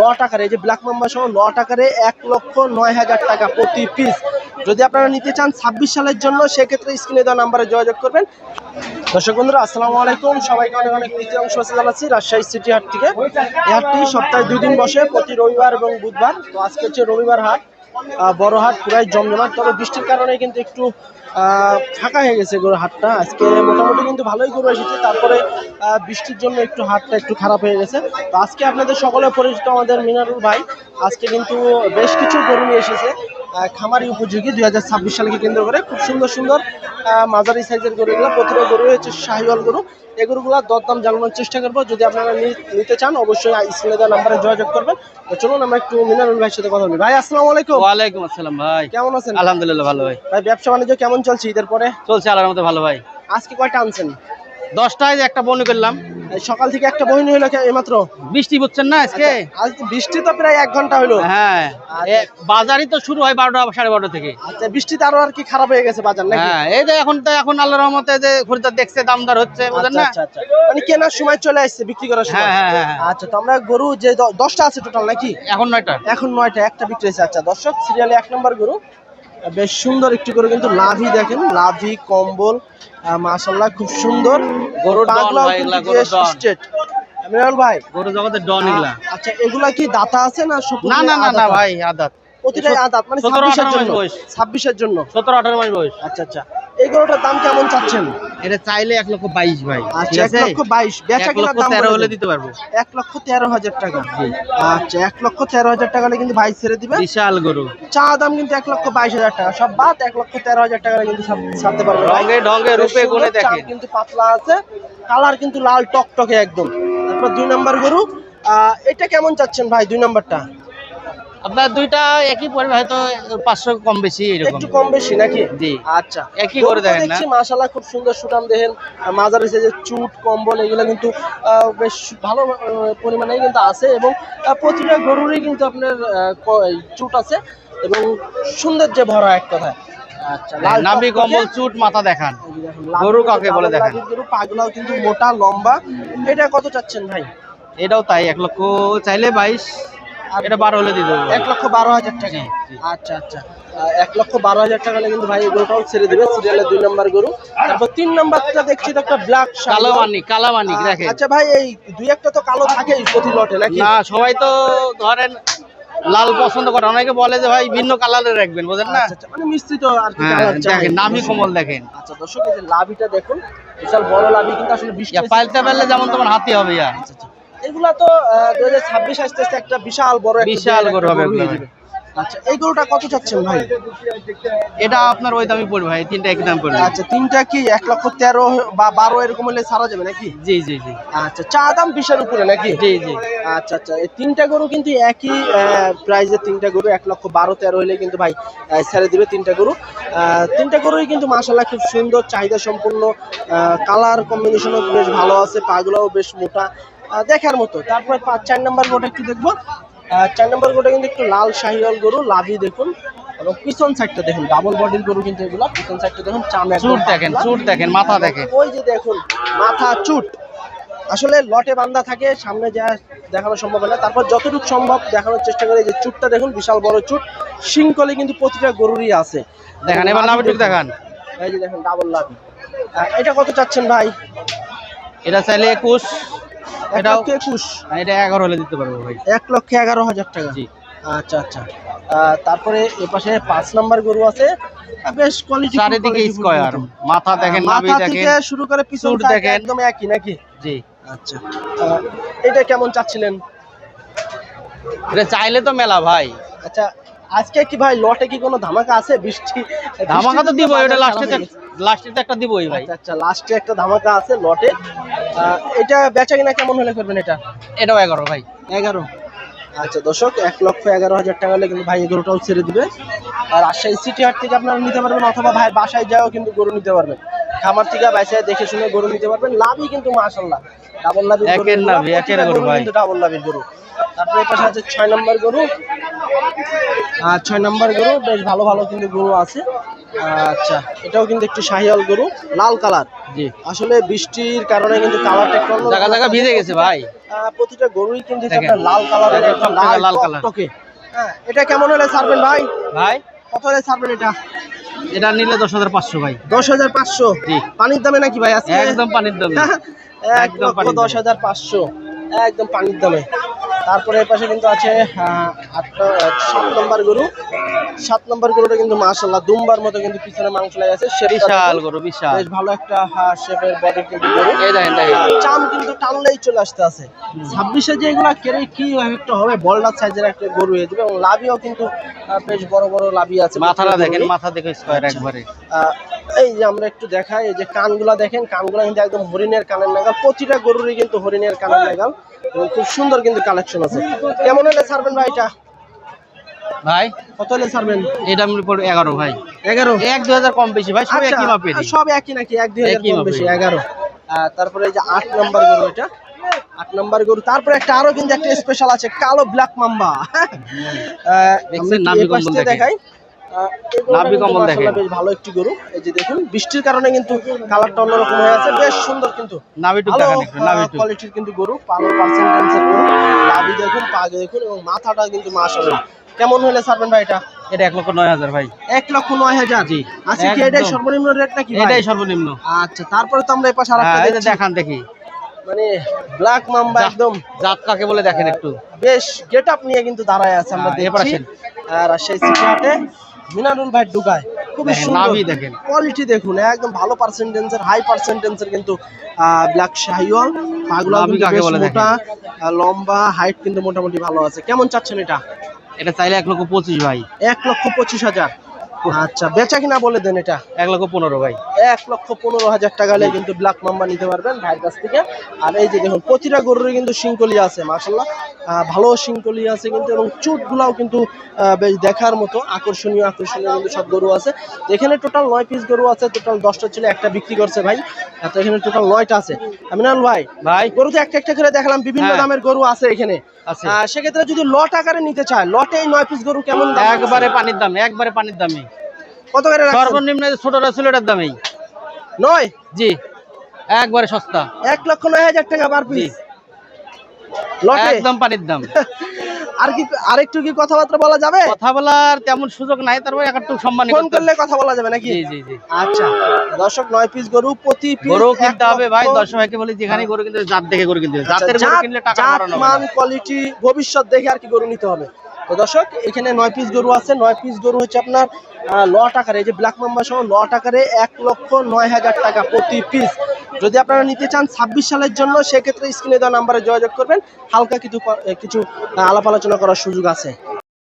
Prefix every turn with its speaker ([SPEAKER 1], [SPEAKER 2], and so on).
[SPEAKER 1] লট আকারে যে black mamba সহ লট আকারে এক লক্ষ নয় হাজার টাকা প্রতি পিস যদি আপনারা নিতে চান ছাব্বিশ সালের জন্য, সেক্ষেত্রে স্ক্রিনে দেওয়া নাম্বারে যোগাযোগ করবেন। দর্শক বন্ধুরা, আসসালামু আলাইকুম। সবাইকে অনেক অনেক প্রীতি অংশ জানাচ্ছি রাজশাহী সিটি হাট থেকে। এই হাটটি সপ্তাহে দুদিন বসে, প্রতি রবিবার এবং বুধবার। তো আজকে হচ্ছে রবিবার হাট। আহ, বড় হাট পুরাই জমজমাট তবে বৃষ্টির কারণে কিন্তু একটু ফাঁকা হয়ে গেছে গরু হাটটা। আজকে মোটামুটি কিন্তু ভালোই গরু এসেছে তারপরে বৃষ্টির জন্য একটু হাটটা একটু খারাপ হয়ে গেছে। তো আজকে আপনাদের সকলে পরিচিত আমাদের মিনারুল ভাই আজকে কিন্তু বেশ কিছু গরু নিয়ে এসেছে। খামারি উপযোগী দুই হাজার ছাব্বিশ সালকে কেন্দ্র করে খুব সুন্দর সুন্দর মাঝারি সাইজের গরুগুলো। প্রতিটা গরু হচ্ছে শাহিওয়াল গরু। এই গরুগুলো দরদাম জানানোর চেষ্টা করব। যদি আপনারা নিতে চান অবশ্যই স্ক্রিনে দেওয়া নাম্বারে যোগাযোগ করবেন। চলুন আমরা একটু মিনারুল ভাইয়ের সাথে কথা বলি। ভাই আসসালামু আলাইকুম।
[SPEAKER 2] ওয়ালাইকুম আসসালাম ভাই।
[SPEAKER 1] কেমন আছেন?
[SPEAKER 2] আলহামদুলিল্লাহ ভালো ভাই।
[SPEAKER 1] ভাই ব্যবসা বাণিজ্য কেমন চলছে ঈদের পরে?
[SPEAKER 2] চলছে আল্লাহর মতো ভালো ভাই।
[SPEAKER 1] আজকে কয়টা আনছেন?
[SPEAKER 2] দশটায় যে একটা বনি করলাম।
[SPEAKER 1] সকাল থেকে একটা বহিনী হলো কে- এইমাত্র?
[SPEAKER 2] বৃষ্টি বুঝছেন না আজকে?
[SPEAKER 1] আজ বৃষ্টি তো প্রায় এক ঘণ্টা হলো
[SPEAKER 2] হ্যাঁ এ, বাজারই তো শুরু হয় বারোটা সাড়ে বারোটা থেকে।
[SPEAKER 1] আচ্ছা বৃষ্টিতে আরও আর কি খারাপ হয়ে গেছে বাজার নাকি?
[SPEAKER 2] হ্যাঁ এই যে এখন তো এখন আল্লাহর রহমতে যে খরিদার দেখছে দামদার হচ্ছে বুঝেন
[SPEAKER 1] আচ্ছা
[SPEAKER 2] না?
[SPEAKER 1] আচ্ছা আচ্ছা। মানে কেনার সময় চলে আসছে বিক্রি করার সময়।
[SPEAKER 2] হ্যাঁ, হ্যাঁ, হ্যাঁ, হ্যাঁ।
[SPEAKER 1] আচ্ছা তো আমরা গরু যে দশটা আছে টোটাল নাকি?
[SPEAKER 2] এখন নয়টা।
[SPEAKER 1] এখন নয়টা একটা বিক্রি হয়েছে। আচ্ছা দর্শক সিরিয়ালে এক নম্বর গরু। বেশ সুন্দর একটি করে কিন্তু লাভি দেখেন লাভি কম্বল মাশাল্লাহ খুব সুন্দর।
[SPEAKER 2] গরুর ভাই, গরু জগতের ডন। এগুলা।
[SPEAKER 1] আচ্ছা এগুলা কি দাতা আছে না
[SPEAKER 2] না না না না ভাই আদাত।
[SPEAKER 1] প্রতিটাই আদাত মানে
[SPEAKER 2] সতেরো,
[SPEAKER 1] ছাব্বিশের জন্য।
[SPEAKER 2] বয়স।
[SPEAKER 1] ছাব্বিশের জন্য।
[SPEAKER 2] সতেরো আঠারো মাস বয়স।
[SPEAKER 1] আচ্ছা আচ্ছা। এই গরুটার দাম কেমন চাচ্ছেন?
[SPEAKER 2] এটা চাইলে এক লক্ষ বাইশ ভাই।
[SPEAKER 1] আচ্ছা এক লক্ষ বাইশ। বেচা
[SPEAKER 2] এক
[SPEAKER 1] দাম
[SPEAKER 2] তেরো হলে দিতে পারব।
[SPEAKER 1] এক লক্ষ তেরো হাজার টাকা। আচ্ছা এক লক্ষ তেরো হাজার টাকা কিন্তু ভাই ছেড়ে দিবে।
[SPEAKER 2] বিশাল গরু।
[SPEAKER 1] চা দাম কিন্তু এক লক্ষ বাইশ হাজার টাকা। সব বাদ এক লক্ষ তেরো হাজার টাকা কিন্তু ছাড়তে পারবে। ভাই।
[SPEAKER 2] ঢঙ্গে রূপে গুণে
[SPEAKER 1] চাম কিন্তু পাতলা আছে। কালার কিন্তু লাল টকটকে একদম। তারপর দুই নাম্বার গরু। আহ, এটা কেমন চাচ্ছেন ভাই দুই নাম্বারটা?
[SPEAKER 2] আপনার দুইটা একই পড়বে হয়তো পাঁচশো কম বেশি এরকম।
[SPEAKER 1] একটু কম বেশি নাকি?
[SPEAKER 2] জি।
[SPEAKER 1] আচ্ছা।
[SPEAKER 2] একই করে দেখেন না?
[SPEAKER 1] মাশাআল্লাহ খুব সুন্দর সুটাম দেখেন। মাজার যে চুট কম্বল এগুলো কিন্তু বেশ ভালো পরিমাণে কিন্তু আছে এবং প্রতিটা গরুরই কিন্তু আপনার চুট আছে এবং সৌন্দর্যে ভরা এক কথায় আচ্ছা
[SPEAKER 2] নাভি কম্বল চুট মাথা দেখান।
[SPEAKER 1] যে
[SPEAKER 2] গরু কাকে বলে দেখেন?
[SPEAKER 1] গরু পাগলাও কিন্তু মোটা লম্বা। এটা কত চাচ্ছেন ভাই?
[SPEAKER 2] এটাও তাই এক লক্ষ চাইলে বাইশ। এটা বারো হলে দিয়ে দেবো।
[SPEAKER 1] এক লক্ষ বারো হাজার টাকা। আচ্ছা আচ্ছা। এক লক্ষ বারো হাজার টাকা হলে কিন্তু ভাই গরুটাও ছেড়ে দেবে। সিরিয়ালের দুই নম্বর গরু। তারপর তিন নম্বরটা দেখছি তো একটা ব্ল্যাক
[SPEAKER 2] দেখেন।
[SPEAKER 1] আচ্ছা ভাই এই দুই একটা তো কালো থাকেই প্রতি লটে নাকি?
[SPEAKER 2] না সবাই তো ধরেন লাল পছন্দ করে। অনেকে বলে যে ভাই ভিন্ন কালারের রাখবেন বুঝেন না?
[SPEAKER 1] আচ্ছা, আচ্ছা, মানে মিশ্রিত আর কি
[SPEAKER 2] হ্যাঁ দেখেন নামি কমল দেখেন।
[SPEAKER 1] আচ্ছা দর্শক এই যে লাভিটা দেখুন বিশাল বড় লাভি কিন্তু আসলে বৃষ্টি
[SPEAKER 2] পাইলতে পারলে যেমন তোমার হাতি হবে
[SPEAKER 1] আচ্ছা, আচ্ছা। এগুলা তো দু হাজার ছাব্বিশ আসতে আসতে একটা বিশাল বড়
[SPEAKER 2] বিশাল গরু হবে।
[SPEAKER 1] আচ্ছা এই গরুটা কত চাচ্ছেন ভাই?
[SPEAKER 2] এটা আপনার ওই দামই পড়বে ভাই তিনটা একই দাম পড়বে।
[SPEAKER 1] আচ্ছা তিনটা কি এক লক্ষ তেরো বা বারো এরকম হলে ছাড়া যাবে নাকি?
[SPEAKER 2] জি জি জি।
[SPEAKER 1] আচ্ছা চা দাম বিশের উপরে নাকি?
[SPEAKER 2] জি জি।
[SPEAKER 1] আচ্ছা আচ্ছা এই তিনটা গরু কিন্তু একই প্রাইজের তিনটা গরু এক লক্ষ বারো তেরো হলে কিন্তু ভাই ছেড়ে দিবে তিনটা গরু। আহ, তিনটা গরুই কিন্তু মাসাল্লাহ খুব সুন্দর চাহিদা সম্পূর্ণ কালার কম্বিনেশনও বেশ ভালো আছে পাগুলোও বেশ মোটা। দেখার মতো। তারপরে পাঁচ চার নম্বর গোটা একটু দেখব। চার নম্বর গোটা কিন্তু একটু লাল শাহিওয়াল গরু লাভি দেখুন এবং পিছন সাইডটা দেখুন ডাবল বডির গরু কিন্তু এগুলো পিছন সাইডটা দেখুন চাম একদম
[SPEAKER 2] চুট দেখেন চুট দেখেন মাথা দেখেন।
[SPEAKER 1] ওই যে দেখুন মাথা চুট। আসলে লটে বান্ধা থাকে সামনে যা দেখানো সম্ভব হয় না। তারপর যতটুকু সম্ভব দেখানোর চেষ্টা করে যে চুটটা দেখুন বিশাল বড় চুট। শিংকলি কিন্তু প্রতিটা গরুরই আছে।
[SPEAKER 2] দেখেন এবার ঠিক দেখান।
[SPEAKER 1] এই যে দেখুন ডাবল লাভি। এটা কত চাচ্ছেন ভাই?
[SPEAKER 2] এটা চাইলে একুশ।
[SPEAKER 1] এটাও
[SPEAKER 2] এটাও
[SPEAKER 1] একুশ।
[SPEAKER 2] এটা এগারো হলে দিতে পারব ভাই।
[SPEAKER 1] এক লক্ষ এগারো হাজার টাকা।
[SPEAKER 2] জি।
[SPEAKER 1] আচ্ছা আচ্ছা। তারপরে এ পাশে পাঁচ নাম্বার গরু আছে। বেশ কোয়ালিটি
[SPEAKER 2] চারিদিকে স্কোয়ার মাথা দেখেন নাভি দেখেন
[SPEAKER 1] থেকে শুরু করে পিছন
[SPEAKER 2] দেখেন।
[SPEAKER 1] একদম একই নাকি?
[SPEAKER 2] জি।
[SPEAKER 1] আচ্ছা। এটা কেমন চাচ্ছিলেন?
[SPEAKER 2] এটা চাইলে তো মেলা ভাই।
[SPEAKER 1] আচ্ছা আজকে কি ভাই লটে কি কোনো ধামাকা আছে? বৃষ্টি
[SPEAKER 2] ধামাকা তো দিব এটা লাস্টে
[SPEAKER 1] হয়ে।
[SPEAKER 2] লাস্টে তো একটা দিবই ভাই।
[SPEAKER 1] আচ্ছা লাস্টে একটা ধামাকা আছে লটে। এটা বেচা কিনা কেমন হলে করবেন এটা?
[SPEAKER 2] এটাও এগারো ভাই।
[SPEAKER 1] এগারো? আচ্ছা দর্শক এক লক্ষ এগারো হাজার টাকা হলে কিন্তু ভাই এগারোটাও ছেড়ে দিবে। আর রাজশাহী সিটি হাট থেকে আপনারা নিতে পারবেন অথবা ভাই বাসায় যাও কিন্তু গরু নিতে পারবেন। খামার থেকে বাসায় দেখে শুনে গরু নিতে পারবেন। লাভই কিন্তু মাশাল্লাহ ডাবল লাভি
[SPEAKER 2] একের নাভি, একের গরু
[SPEAKER 1] ডাবল লাভির গরু। তারপরে পাশে আছে ছয় নম্বর গরু। আর ছয় নম্বর গরু বেশ ভালো ভালো কিন্তু গরু আছে। আচ্ছা এটাও কিন্তু একটু শাহিয়াল গরু লাল কালার।
[SPEAKER 2] জি।
[SPEAKER 1] আসলে বৃষ্টির কারণে কিন্তু কালারটা একটু
[SPEAKER 2] জায়গা জায়গা ভিজে গেছে ভাই।
[SPEAKER 1] প্রতিটা গরুই কিন্তু লাল
[SPEAKER 2] টকটকে
[SPEAKER 1] লাল
[SPEAKER 2] কালার।
[SPEAKER 1] টকটকে। হ্যাঁ এটা কেমন হলে ছাড়বেন ভাই?
[SPEAKER 2] ভাই?
[SPEAKER 1] কত হলে ছাড়বেন এটা?
[SPEAKER 2] এটা নিলে দশ হাজার পাঁচশো ভাই।
[SPEAKER 1] দশ হাজার পাঁচশো?
[SPEAKER 2] জি।
[SPEAKER 1] পানির দামে নাকি ভাই আজকে
[SPEAKER 2] একদম পানির দাম।
[SPEAKER 1] এক
[SPEAKER 2] একদম
[SPEAKER 1] দশ। হাজার পাঁচশো। একদম পানির দামে। তারপরে এর পাশে কিন্তু আছে আট সাত নম্বর গরু। সাত নম্বর গরুটা কিন্তু মাশাল্লাহ দুম্বার মতো কিন্তু পিছনে মাংস লেগে আছে।
[SPEAKER 2] বিশাল গরু বিশাল।
[SPEAKER 1] বেশ ভালো একটা শেপের বডি কিন্তু গরু।
[SPEAKER 2] এই দেখেন
[SPEAKER 1] চাম কিন্তু টানলেই চলে আসতে আছে। ছাব্বিশে যে এগুলা কেড়ে কি একটা হবে বলডার সাইজের একটা গরু হয়ে যাবে এবং লাভিও কিন্তু বেশ বড় বড় লাভি আছে
[SPEAKER 2] মাথাটা দেখেন মাথা দেখে স্কোয়ার একবারে।
[SPEAKER 1] আহ, এই যে আমরা একটু দেখাই এই যে কানগুলা দেখেন কানগুলা কিন্তু একদম হরিণের কানের নাগাল। প্রতিটা গরুরই কিন্তু হরিণের কানের নাগাল। এবং খুব সুন্দর কিন্তু কালেকশন আছে। কেমন হলে ছাড়বেন ভাই এটা?
[SPEAKER 2] ভাই?
[SPEAKER 1] কত হলে ছাড়বেন?
[SPEAKER 2] এটা আমি পড়ে এগারো ভাই।
[SPEAKER 1] এগারো?
[SPEAKER 2] এক দু হাজার কম বেশি ভাই সব
[SPEAKER 1] আচ্ছা,
[SPEAKER 2] একই মাপের
[SPEAKER 1] সব একই নাকি? এক দুই হাজার কম বেশি এগারো। তারপরে এই যে আট নম্বর গরু এটা। আট নম্বর গরু। তারপরে একটা আরও কিন্তু একটা স্পেশাল আছে কালো ব্ল্যাক মাম্বা। দেখাই।
[SPEAKER 2] নাভি কম্বল দেখেন।
[SPEAKER 1] বেশ ভালো একটি গরু। এই যে দেখুন বৃষ্টির কারণে কিন্তু কালারটা অন্যরকম হয়ে আছে। বেশ সুন্দর কিন্তু।
[SPEAKER 2] নাভিটুক দেখেন একটু নাভিটুক
[SPEAKER 1] কোয়ালিটির কিন্তু গরু পার্সেন্টেন্সের গরু। দেখুন পাগে দেখুন এবং মাথাটা কিন্তু মাশাআল্লাহ। কেমন হলে ছাড়বেন ভাই এটা?
[SPEAKER 2] এটা এক লক্ষ নয় হাজার ভাই।
[SPEAKER 1] এক লক্ষ নয় হাজার?
[SPEAKER 2] জি,
[SPEAKER 1] আচ্ছা কি এটাই সর্বনিম্ন রেট নাকি ভাই?
[SPEAKER 2] এটাই সর্বনিম্ন।
[SPEAKER 1] আচ্ছা তারপরে তো আমরা এই পাশে আরেকটা
[SPEAKER 2] হ্যাঁ দেখান দেখি।
[SPEAKER 1] মানে ব্ল্যাক মাম্বা একদম।
[SPEAKER 2] জাত কাকে বলে দেখেন একটু।
[SPEAKER 1] বেশ গেট আপ নিয়ে কিন্তু দাঁড়ায় আছে আমরা
[SPEAKER 2] হ্যাঁ, এবার
[SPEAKER 1] দেখছি। সেই সিটিহাটে মিনারুল ভাই ঢুকায়। খুবই সুন্দর
[SPEAKER 2] দেখেন।
[SPEAKER 1] কোয়ালিটি দেখুন একদম ভালো পার্সেন্টেন্সের হাই পার্সেন্টেন্সের কিন্তু ব্ল্যাক শাহিওয়াল পাগলা
[SPEAKER 2] কাকে বলে
[SPEAKER 1] মোটা লম্বা হাইট কিন্তু মোটামুটি ভালো আছে। কেমন চাচ্ছেন এটা?
[SPEAKER 2] এটা চাইলে এক লক্ষ পঁচিশ ভাই।
[SPEAKER 1] এক লক্ষ পঁচিশ হাজার। আচ্ছা বেচা কিনা বলে দেন এটা।
[SPEAKER 2] এক লক্ষ পনেরো ভাই।
[SPEAKER 1] এক লক্ষ পনেরো হাজার টাকা হলে কিন্তু ব্ল্যাক মাম্বা নিতে পারবেন ভাইয়ের কাছ থেকে। আর এই যে দেখুন প্রতিটা গরুরই কিন্তু শিঙ্কলি আছে মার্শাল্লাহ ভালো শিঙ্কলি আছে কিন্তু এবং চুটগুলাও কিন্তু বেশ দেখার মতো আকর্ষণীয় আকর্ষণীয় কিন্তু সব গরু আছে। এখানে টোটাল নয় পিস গরু আছে টোটাল দশটা ছিল একটা বিক্রি করছে ভাই। তো এখানে টোটাল নয়টা আছে। আমিনাল ভাই
[SPEAKER 2] ভাই।
[SPEAKER 1] গরু তো একটা একটা করে দেখালাম বিভিন্ন
[SPEAKER 2] হ্যাঁ।
[SPEAKER 1] দামের গরু আছে এখানে। সেক্ষেত্রে যদি লট আকারে নিতে চায় লটে এই নয় পিস গরু কেমন
[SPEAKER 2] একবারে পানির দাম একবারে পানির দামে
[SPEAKER 1] কত করে?
[SPEAKER 2] সর্বনিম্ন ছোটটা ছিল এটার দামেই।
[SPEAKER 1] নয়?
[SPEAKER 2] জি। একবারে সস্তা।
[SPEAKER 1] এক লক্ষ নয় হাজার টাকা পার পিস।
[SPEAKER 2] একদম পানির দাম।
[SPEAKER 1] আর কি আরেকটু কি কথাবার্তা বলা যাবে?
[SPEAKER 2] কথা বলার তেমন সুযোগ নাই তারপরে একটু সম্মান
[SPEAKER 1] ফোন করলে কথা বলা যাবে নাকি?
[SPEAKER 2] জি জি জি।
[SPEAKER 1] আচ্ছা। দর্শক নয় পিস গরু প্রতি পিস
[SPEAKER 2] গরু কিনতে হবে ভাই। দশ ভাইকে বলি যেখানে গরু কিনতে জাত দেখে গরু কিনতে জাতের গরু কিনলে টাকা মারানো
[SPEAKER 1] মান কোয়ালিটি ভবিষ্যৎ দেখে আর কি গরু নিতে হবে। তো দর্শক, এখানে নয় পিস গরু আছে। নয় পিস গরু হচ্ছে আপনার লট আকারে, এই যে ব্ল্যাক মাম্বার সহ লট আকারে এক লক্ষ নয় হাজার টাকা প্রতি পিস যদি আপনারা নিতে চান ছাব্বিশ সালের জন্য, সেক্ষেত্রে স্ক্রিনে দেওয়া নাম্বারে যোগাযোগ করবেন। হালকা কিছু কিছু আলাপ আলোচনা করার সুযোগ আছে।